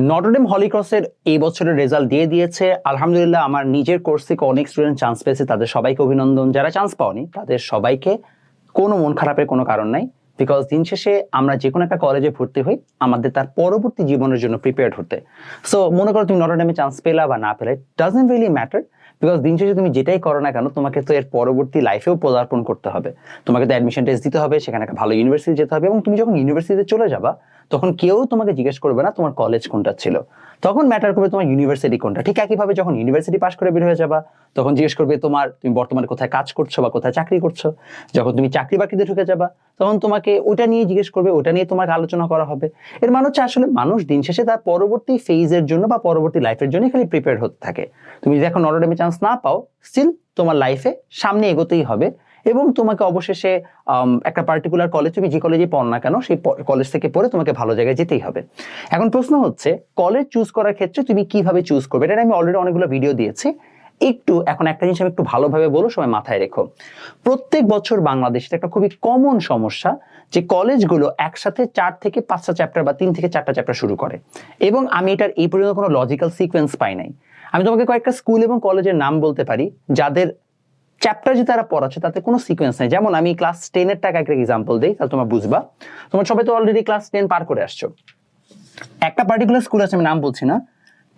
Notre Dame হলিক্রসের এই বছরের result দিয়ে দিয়েছে। আলহামদুলিল্লাহ, আমার নিজের কোর্স থেকে অনেক স্টুডেন্ট চান্স পেয়েছে। তাদের সবাইকে অভিনন্দন। যারা চান্স পাওনি, তাদের সবাইকে কোনো মন খারাপের কোনো কারণ নাই। বিকজ দিন শেষে আমরা যে কোনো একটা কলেজে ভর্তি হই, আমাদের তার পরবর্তী জীবনের জন্য প্রিপেয়ার্ড হতে। সো মনে করো তুমি নটরডেমে চান্স পেলা বা না পেলে ডাজেন্ট রিয়েলি ম্যাটার বিকজ দিন শেষে তুমি যেটাই করো না কেন, তোমাকে তো এর পরবর্তী লাইফেও পদার্পণ করতে হবে। তোমাকে তো অ্যাডমিশন টেস্ট দিতে হবে, সেখানে একটা ভালো ইউনিভার্সিটি যেতে হবে। এবং তুমি যখন ইউনিভার্সিটিতে চলে যাবা তখন কেউ তোমাকে জিজ্ঞেস করবে না তোমার কলেজ কোনটা ছিল। তখন ম্যাটার করবে তোমার ইউনিভার্সিটি কোনটা। ঠিক একইভাবে যখন ইউনিভার্সিটি পাশ করে বের হয়ে যাবা, তখন জিজ্ঞেস করবে তোমার তুমি বর্তমানে কোথায় কাজ করছ বা কোথায় চাকরি করছ। যখন তুমি চাকরি বাকরিতে ঢুকে যাবা, তখন তোমাকে ওটা নিয়ে জিজ্ঞেস করবে, ওটা নিয়ে তোমাকে আলোচনা করা হবে। এর মানে হচ্ছে আসলে মানুষ দিন শেষে তার পরবর্তী ফেজের জন্য বা পরবর্তী লাইফের জন্য খালি প্রিপেয়ার হতে থাকে। তুমি যদি এখন নরডেমে চান্স না পাও স্টিল তোমার লাইফে সামনে এগোতেই হবে। এবং তোমাকে অবশেষে একটা পার্টিকুলার কলেজ তুমি যে কলেজে পড় না কেন, সেই কলেজ থেকে পড়ে তোমাকে ভালো জায়গায় যেতেই হবে। এখন প্রশ্ন হচ্ছে কলেজ চুজ করার ক্ষেত্রে তুমি কীভাবে চুজ করবে? এটা আমি অলরেডি অনেকগুলো ভিডিও দিয়েছি। একটু, এখন একটা জিনিস আমি একটু ভালোভাবে বলো সবাই মাথায় রেখো। প্রত্যেক বছর বাংলাদেশে একটা খুবই কমন সমস্যা যে কলেজগুলো একসাথে চার থেকে পাঁচটা চ্যাপ্টার বা তিন থেকে চারটা চ্যাপ্টার শুরু করে। এবং আমি এটার এই পর্যন্ত কোনো লজিক্যাল সিকোয়েন্স পাই নাই। আমি তোমাকে কয়েকটা স্কুল এবং কলেজের নাম বলতে পারি, যাদের চ্যাপ্টার যে তারা পড়াচ্ছে, তাতে কোনো সিকোয়েন্স নেই। যেমন আমি ক্লাস টেনের টাকা একটা এক্সাম্পল দিই, তাহলে তোমরা বুঝবা। তোমার সবাই তো অলরেডি ক্লাস টেন পার করে আসছো। একটা পার্টিকুলার স্কুল আছে, আমি নাম বলছি না।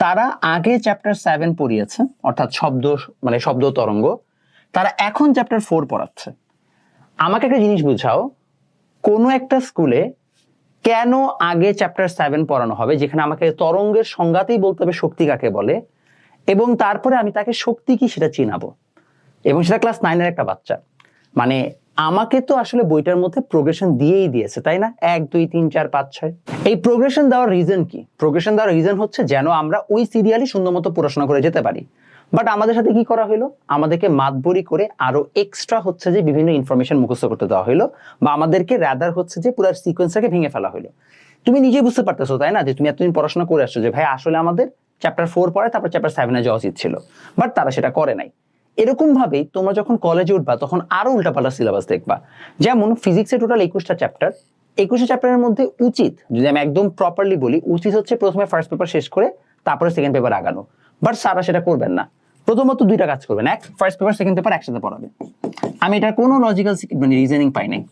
তারা আগে চ্যাপ্টার সেভেন পড়িয়েছে, অর্থাৎ শব্দ মানে শব্দ তরঙ্গ। তারা এখন চ্যাপ্টার ফোর পড়াচ্ছে। আমাকে একটা জিনিস বুঝাও, কোনো একটা স্কুলে কেন আগে চ্যাপ্টার সেভেন পড়ানো হবে, যেখানে আমাকে তরঙ্গের সংজ্ঞাতেই বলতে হবে শক্তি কাকে বলে, এবং তারপরে আমি তাকে শক্তি কি সেটা চিনাবো। এবং সেটা ক্লাস নাইনের একটা বাচ্চা। মানে আমাকে তো আসলে বইটার মধ্যে প্রোগ্রেশন দিয়েই দিয়েছে, তাই না? এক, দুই, তিন, চার, পাঁচ, ছয়। এই প্রোগ্রেশন দেওয়ার রিজন কি? প্রোগ্রেশন দেওয়ার রিজন হচ্ছে যেন আমরা ওই সিরিয়ালই সুন্দর মতো পড়াশোনা করে যেতে পারি। বাট আমাদের সাথে কি করা হলো আমাদেরকে মাতবরি করে আরও এক্সট্রা হচ্ছে যে বিভিন্ন ইনফরমেশন মুখস্থ করতে দেওয়া হলো বা আমাদেরকে রাদার হচ্ছে যে পুরো সিকোয়েন্সটাকে ভেঙে ফেলা হলো তুমি নিজে বুঝতে পারতেছো, তাই না? যে তুমি এতদিন পড়াশোনা করে আসছো যে, ভাই, আসলে আমাদের চ্যাপ্টার ফোর পরে তারপর চ্যাপ্টার সেভেনে যাওয়া উচিত ছিল। বাট তারা সেটা করে নাই। এরকম ভাবেই তোমরা যখন কলেজে উঠবা, তখন আরও উল্টাপাল্টা সিলেবাস দেখবা। যেমন ফিজিক্সের টোটাল একুশটা চ্যাপ্টার একুশটা চ্যাপ্টারের মধ্যে উচিত, যদি আমি একদম প্রপারলি বলি, উচিত হচ্ছে প্রথমে ফার্স্ট পেপার শেষ করে তারপরে সেকেন্ড পেপার আগানো। বাট সারা সেটা করবেন না। প্রথমত দুইটা কাজ করবেন। এক ফার্স্ট পেপার সেকেন্ড পেপার একসাথে পড়াবে আমি এটার কোনো লজিক্যাল মানে রিজনিং পাই নাই।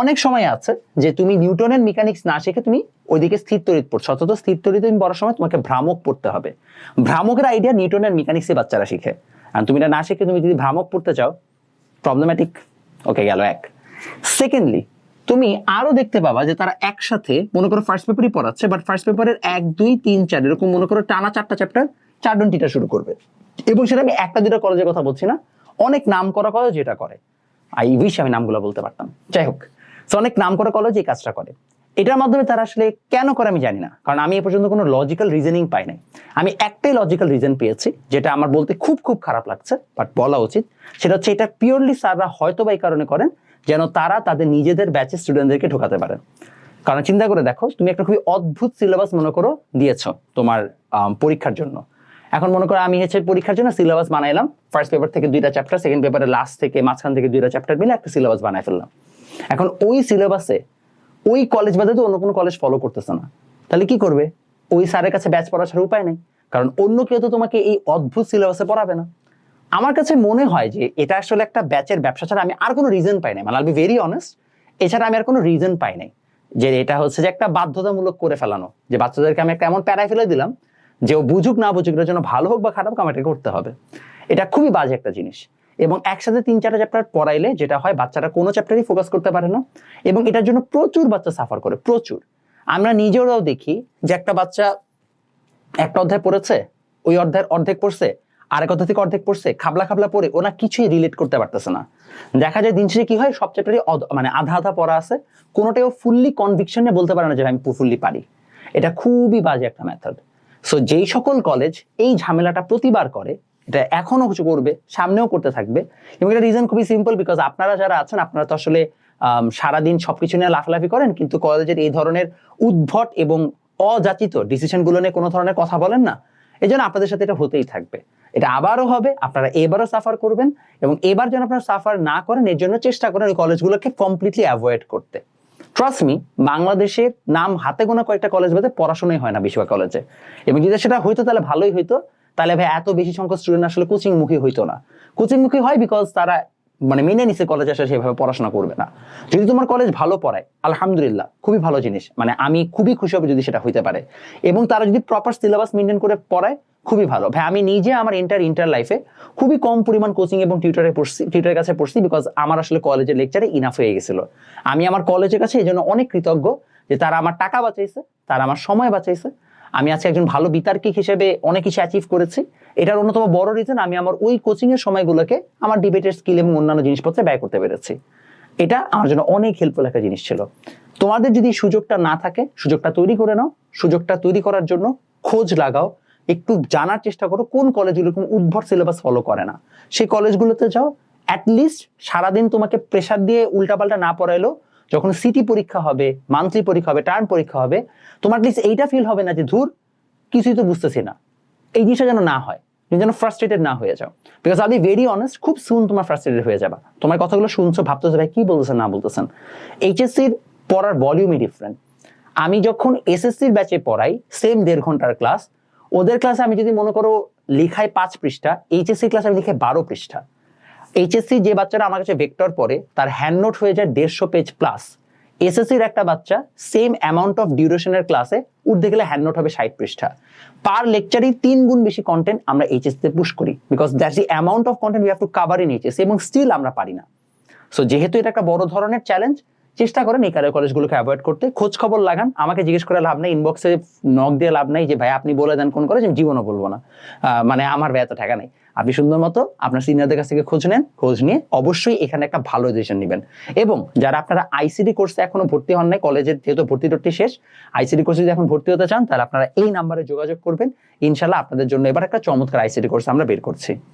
অনেক সময় আছে যে তুমি নিউটনের মেকানিক্স না শিখে তুমি ওইদিকে স্থির তড়িৎ পড়ছো, অথচ স্থির তড়িৎ তুমি পড়ার সময় তোমাকে ভ্রামক পড়তে হবে। ভ্রামকের আইডিয়া নিউটনের মেকানিক্সে বাচ্চারা শিখে। আর তুমি এটা না শিখে তুমি যদি ভ্রামক পড়তে চাও প্রবলেম্যাটিক ওকে গেল এক. সেকেন্ডলি তুমি আরও দেখতে পাবা যে তারা একসাথে মনে করো ফার্স্ট পেপারই পড়াচ্ছে বাট ফার্স্ট পেপারের এক, দুই, তিন, চার, এরকম মনে করো টানা চারটা চ্যাপ্টার চারজন টিটা শুরু করবে। এবং সেটা আমি একটা দুটা কলেজের কথা বলছি না, অনেক নাম করা কলেজ এটা করে। আই উইশ আমি নামগুলো বলতে পারতাম। যাই হোক অনেক নাম করা কলেজ এই কাজটা করে। এটার মাধ্যমে তারা আসলে কেন করে আমি জানি না। কারণ আমি এ পর্যন্ত কোনো লজিক্যাল রিজনিং পাই নাই। আমি একটাই লজিক্যাল রিজন পেয়েছি, যেটা আমার বলতে খুব খুব খারাপ লাগছে বাট বলা উচিত। সেটা হচ্ছে এটা পিওরলি স্যাররা হয়তো বা এই কারণে করেন, যেন তারা তাদের নিজেদের ব্যাচের স্টুডেন্টদেরকে ঢোকাতে পারেন। কারণ চিন্তা করে দেখো, তুমি একটা খুবই অদ্ভুত সিলেবাস মনে করো দিয়েছ তোমার পরীক্ষার জন্য। এখন মনে করো আমি হচ্ছে পরীক্ষার জন্য সিলেবাস বানাইলাম ফার্স্ট পেপার থেকে দুইটা চ্যাপ্টার সেকেন্ড পেপারের লাস্ট থেকে মাঝখান থেকে দুইটা চ্যাপ্টার মিলে একটা সিলেবাস বানাই ফেললাম। এখন ওই সিলেবাসে ওই কলেজ বাদে তো অন্য কোনো কলেজ ফলো করতেছে না। তাহলে কি করবে? ওই স্যারের কাছে ব্যাচ পড়া ছাড়া উপায় নেই। কারণ অন্য কেউ তো তোমাকে এই অদ্ভুত সিলেবাসে পড়াবে না। আমার কাছে মনে হয় যে এটা আসলে একটা ব্যাচের ব্যবসা ছাড়া আমি আর কোনো রিজন পাই নাই। মানে আল বি ভেরি অনেস্ট এছাড়া আমি আর কোনো রিজন পাই নাই। যে এটা হচ্ছে যে একটা বাধ্যতামূলক করে ফেলানো। যে বাচ্চাদেরকে আমি একটা এমন প্যারায় ফেলে দিলাম, যে ও বুঝুক না বুঝুক, এটার জন্য ভালো হোক বা খারাপ হোক এটা করতে হবে। এটা খুবই বাজে একটা জিনিস। এবং একসাথে তিন চারটা চ্যাপ্টার পড়াইলে যেটা হয়, বাচ্চারা কোনো চ্যাপ্টারই ফোকাস করতে পারে না এবং এটার জন্য প্রচুর বাচ্চা সাফার করে, প্রচুর। আমরা নিজেরাও দেখি যে একটা বাচ্চা একটা অধ্যায় পড়েছে, ওই অধ্যায়ের অর্ধেক পড়ছে, আরেক অধ্যায় থেকে অর্ধেক পড়ছে, খাবলা খাবলা পড়ে ওনা কিছুই রিলেট করতে পারতেছে না। দেখা যায় দিন শেষে কি হয়, সব চ্যাপ্টারই মানে আধা আধা পড়া আছে কোনোটাও ফুললি কনভিকশনে বলতে পারে না যে আমি ফুললি পারি। এটা খুবই বাজে একটা মেথড সো যেই সকল কলেজ এই ঝামেলাটা প্রতিবার করে এটা এখনও কিছু করবে, সামনেও করতে থাকবে। এবং এটা রিজন খুবই সিম্পল বিকজ আপনারা যারা আছেন, আপনারা তো আসলে সারাদিন সবকিছু নিয়ে লাফালাফি করেন, কিন্তু কলেজের এই ধরনের উদ্ভট এবং অযাচিত ডিসিশনগুলো নিয়ে কোনো ধরনের কথা বলেন না। এই জন্য আপনাদের সাথে এটা হতেই থাকবে। এটা আবারও হবে, আপনারা এবারও সাফার করবেন এবং এবার যেন আপনারা সাফার না করেন, এর জন্য চেষ্টা করেন ওই কলেজগুলোকে কমপ্লিটলি অ্যাভয়েড করতে। ট্রাস্ট মি বাংলাদেশের নাম হাতে গোনা কয়েকটা কলেজ বাদে পড়াশোনাই হয় না বেশিরভাগ কলেজে। এবং যদি সেটা হইতো, তাহলে ভালোই হইতো। তাহলে ভাই, এত বেশি সংখ্যক স্টুডেন্ট আসলে কোচিং মুখী হইতো না। কোচিং মুখী হয় বিকজ তারা মানে মেনে নিছে কলেজে আসলে সেভাবে পড়াশোনা করবে না। যদি তোমার কলেজ ভালো পড়ায়, আলহামদুলিল্লাহ, খুবই ভালো জিনিস। মানে আমি খুবই খুশি হব যদি সেটা হইতে পারে। এবং তারা যদি প্রপার সিলেবাস মেনটেন করে পড়ায়, খুবই ভালো। ভাই, আমি নিজে আমার ইন্টার ইন্টার লাইফে খুবই কম পরিমাণ কোচিং এবং টিউটারে পড়ছি টিউটারের কাছে পড়ছি বিকজ আমার আসলে কলেজের লেকচারে ইনাফ হয়ে গেছিল। আমি আমার কলেজের কাছে এই জন্য অনেক কৃতজ্ঞ যে তারা আমার টাকা বাঁচাইছে, তারা আমার সময় বাঁচাইছে আমি আজকে একজন ভালো বিতার্কিক হিসেবে অনেক কিছু অ্যাচিভ করেছি। এটার অন্যতম বড় রিজন আমি আমার ওই কোচিং এর সময়গুলোকে আমার ডিবেটের স্কিল এবং অন্যান্য জিনিসপত্রে ব্যয় করতে পেরেছি। এটা আমার জন্য অনেক হেল্পফুল একটা জিনিস ছিল। তোমাদের যদি সুযোগটা না থাকে, সুযোগটা তৈরি করে নাও। সুযোগটা তৈরি করার জন্য খোঁজ লাগাও। একটু জানার চেষ্টা করো, কোন কলেজগুলো এরকম উদ্ভট সিলেবাস ফলো করে না। সেই কলেজগুলোতে যাও অ্যাটলিস্ট সারাদিন তোমাকে প্রেশার দিয়ে উল্টাপাল্টা না পড়াইলেও যখন সিটি পরীক্ষা হবে মান্থলি পরীক্ষা হবে টার্ম পরীক্ষা হবে, তোমার অ্যাটলিস্ট এইটা ফিল হবে না যে ধুর, কিছুই তো বুঝতেছি না। এই জিনিসটা যেন না হয়, তুমি যেন ফ্রাস্ট্রেটেড না হয়ে যাও। বিকজ আমি ভেরি অনেস্ট খুব সুন তোমার ফ্রাস্ট্রেটেড হয়ে যাবা। তোমার কথাগুলো শুনছো, ভাবতেছো, ভাই, কি বলতেছেন, না বলতেছেন? এইচএসসির পড়ার ভলিউমই ডিফারেন্ট আমি যখন এসএসসির ব্যাচে পড়াই সেম দেড় ঘণ্টার ক্লাস ওদের ক্লাসে আমি যদি মনে করো লেখায় পাঁচ পৃষ্ঠা এইচএসসি ক্লাসে আমি লিখে বারো পৃষ্ঠা। এইচএসসি যে বাচ্চারা আমার কাছে ভেক্টর পড়ে, তার হ্যান্ড নোট হয়ে যায় দেড়শো পেজ প্লাস এসএসসির একটা বাচ্চা সেম অ্যামাউন্ট অফ ডিউরেশনের ক্লাসে উঠতে গেলে হ্যান্ড নোট হবে ষাট পৃষ্ঠা। পার লেকচারই তিন গুণ বেশি কন্টেন্ট আমরা এইচএসসিতে পুশ করি because that's the amount of content we have to cover in HSC এবং স্টিল আমরা পারি না। সো যেহেতু এটা একটা বড় ধরনের চ্যালেঞ্জ চেষ্টা করেন এই কলেজগুলোকে অ্যাভয়েড করতে। খোঁজ খবর লাগান। আমাকে জিজ্ঞেস করে লাভ নেই। ইনবক্সে নক দিয়ে লাভ নেই যে, ভাই, আপনি বলে দেন কোন কলেজ আমি জীবনও বলব না। মানে আমার ব্যয় তো টাকা নেই। আপনি সুন্দর মতো আপনার সিনিয়রদের কাছ থেকে খোঁজ নেন, খোঁজ নিয়ে অবশ্যই এখানে একটা ভালো ডিসিশন নেবেন। এবং যারা আপনারা আইসিডি কোর্সে এখনও ভর্তি হন নাই কলেজের যেহেতু ভর্তি টর্তি শেষ আইসিডি কোর্সে যদি এখন ভর্তি হতে চান, তাহলে আপনারা এই নাম্বারে যোগাযোগ করবেন। ইনশাল্লাহ আপনাদের জন্য এবার একটা চমৎকার আইসিডি কোর্স আমরা বের করছি।